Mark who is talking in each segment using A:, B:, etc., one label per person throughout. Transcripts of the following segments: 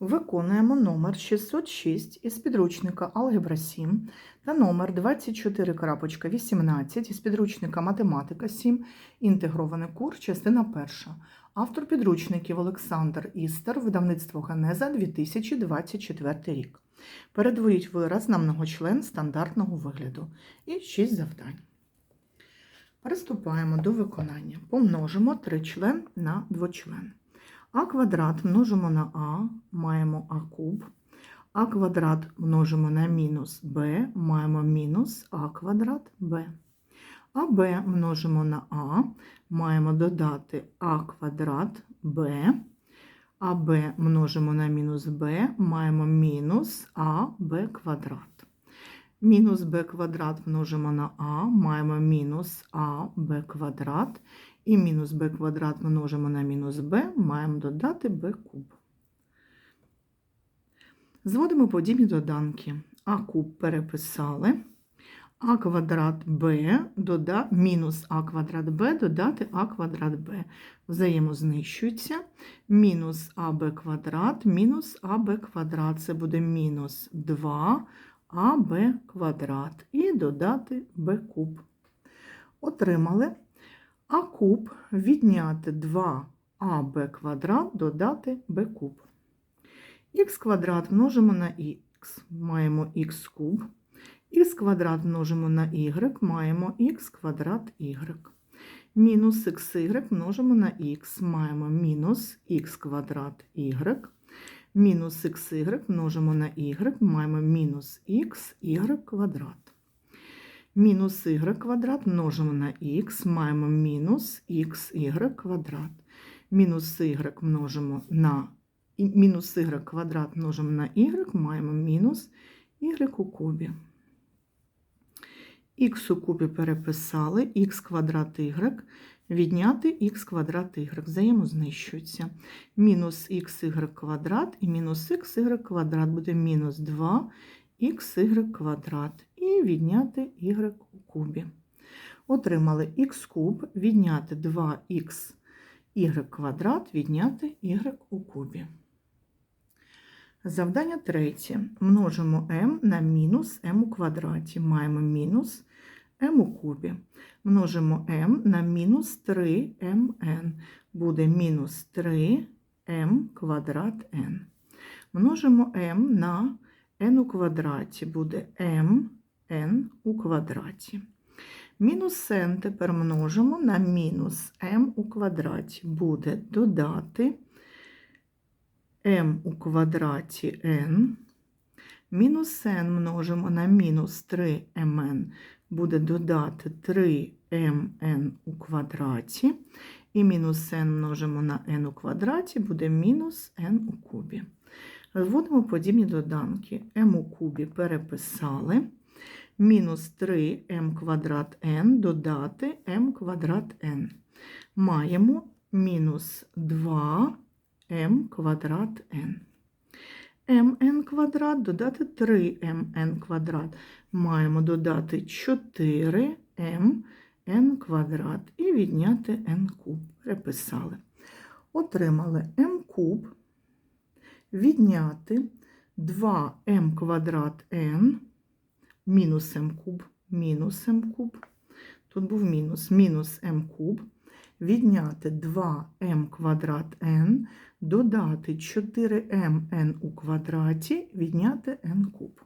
A: Виконуємо номер 606 із підручника Алгебра 7 та номер 24.18 із підручника Математика 7, інтегрований курс, частина 1. Автор підручників Олександр Істер, видавництво Генеза 2024 рік. Передвоїть вираз на многочлен стандартного вигляду. І 6 завдань. Приступаємо до виконання. Помножимо тричлен на двочлен. А квадрат множимо на А, маємо А куб. А квадрат множимо на мінус Б, маємо мінус А квадрат Б. А Б множимо на А, маємо додати А квадрат Б. А Б множимо на мінус Б, маємо мінус А Б квадрат. Мінус Б квадрат множимо на А, маємо мінус А Б квадрат. І мінус b квадрат множимо на мінус b, маємо додати b куб. Зводимо подібні доданки. А куб переписали. А квадрат b дода, мінус а квадрат b додати а квадрат b. Взаємознищується. Мінус аб квадрат, мінус аб квадрат. Це буде мінус 2 аб квадрат. І додати b куб. Отримали. А куб відняти 2аб квадрат додати b куб. Х квадрат множимо на х, маємо х куб. Х квадрат множимо на y, маємо х квадрат y. Мінус xy множимо на х, маємо мінус х квадрат y. Мінус xy множимо на y, маємо мінус х квадрат. Мінус y квадрат множимо на х, маємо мінус xy квадрат. Мінус y множимо на мінус y квадрат множимо на y, маємо мінус y у кубі. Х у кубі переписали, х квадрат y, відняти х квадрат y, взаємознищуються. Мінус xy квадрат і мінус xy квадрат буде мінус 2 xy квадрат і відняти y у кубі. Отримали х куб, відняти 2х y квадрат, відняти y у кубі. Завдання третє. Множимо m на мінус m у квадраті. Маємо мінус m у кубі. Множимо m на мінус 3mn. Буде мінус 3m квадрат n. Множимо m на n у квадраті буде mn у квадраті. Мінус n тепер множимо на мінус m у квадраті. Буде додати m у квадраті n. Мінус n множимо на мінус 3mn. Буде додати 3mn у квадраті. І мінус n множимо на n у квадраті, буде мінус n у кубі. Вводимо подібні доданки. m у кубі переписали. Мінус 3m квадрат n додати m квадрат n. Маємо мінус 2m квадрат n. mn квадрат додати 3mn квадрат. Маємо додати 4mn квадрат і відняти n куб. Переписали. Отримали m куб відняти 2m квадрат n, мінус m куб, мінус m куб, тут був мінус, мінус m куб, відняти 2m квадрат n, додати 4mn у квадраті, відняти n куб.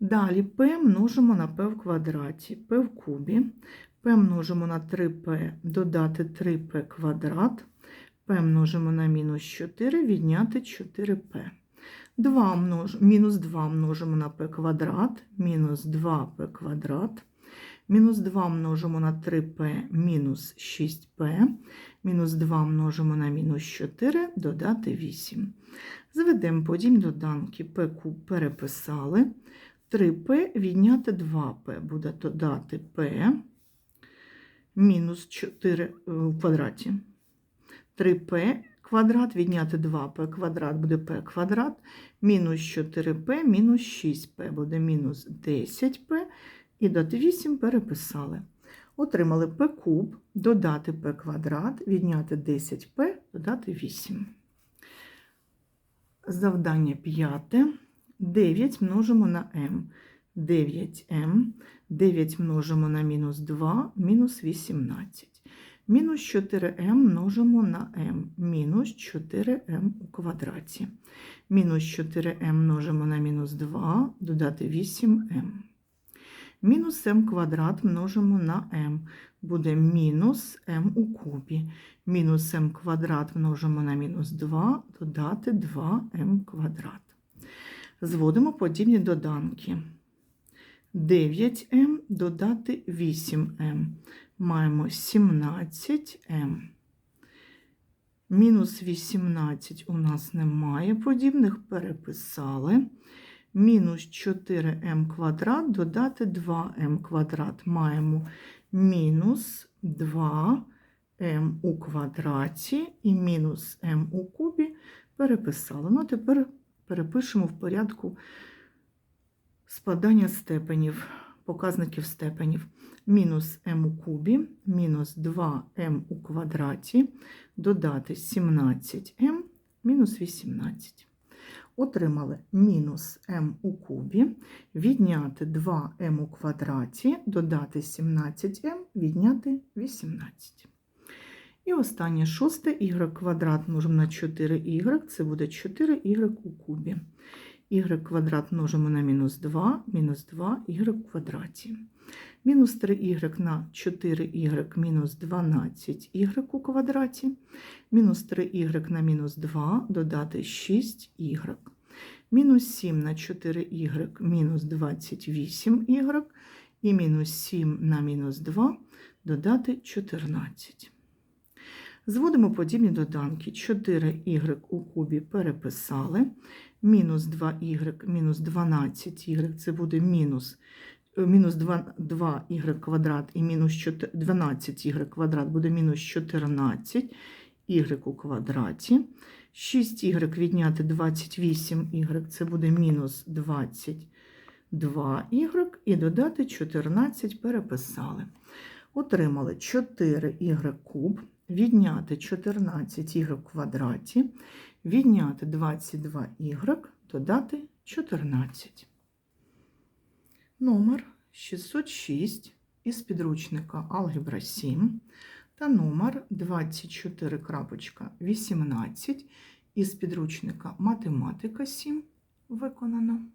A: Далі p множимо на p в квадраті, p в кубі, p множимо на 3p, додати 3p квадрат, p множимо на мінус 4, відняти 4p. 2 множ... Мінус 2 множимо на p квадрат, мінус 2p квадрат. Мінус 2 множимо на 3p, мінус 6p. Мінус 2 множимо на мінус 4, додати 8. Зведемо подібні доданки p куб переписали. 3p відняти 2p буде додати p мінус 4 в квадраті. 3p квадрат відняти 2p квадрат буде p квадрат, мінус 4p, мінус 6p буде мінус 10p, і дати 8 переписали. Отримали p куб, додати p квадрат, відняти 10p, додати 8. завдання п'яте. 9 множимо на m. 9m. 9 множимо на мінус 2, мінус 18. Мінус 4m множимо на m. Мінус 4m у квадраті. Мінус 4m множимо на мінус 2, додати 8m. Мінус m квадрат множимо на m. Буде мінус m у кубі. Мінус m квадрат множимо на мінус 2, додати 2m квадрат. Зводимо подібні доданки. 9m додати 8m. Маємо 17m. Мінус 18 у нас немає подібних, переписали. Мінус 4m квадрат додати 2m квадрат. Маємо мінус 2m у квадраті і мінус m у кубі переписали. Ну, тепер перепишемо в порядку спадання степенів, показників степенів. Мінус m у кубі, мінус 2m у квадраті, додати 17m, мінус 18. Отримали мінус m у кубі, відняти 2m у квадраті, додати 17m, відняти 18. І останнє шосте y квадрат множимо на 4y, це буде 4y у кубі. Y квадрат множимо на мінус 2, мінус 2y в квадраті. Мінус 3y на 4y мінус 12y у квадраті. Мінус 3y на мінус 2 додати 6y. Мінус 7 на 4y мінус 28y. І мінус 7 на мінус 2 додати 14. Зводимо подібні доданки. 4y у кубі переписали. Мінус 2y, мінус 12y, це буде мінус, е, мінус 2, 2y квадрат і мінус 12y квадрат буде мінус 14 y у квадраті. 6y відняти 28y, це буде мінус 22y, і додати 14 переписали. Отримали 4y куб, відняти 14y в квадраті, відняти 22y, додати 14. Номер 606 із підручника Алгебра 7 та номер 24.18 із підручника Математика 7 виконано.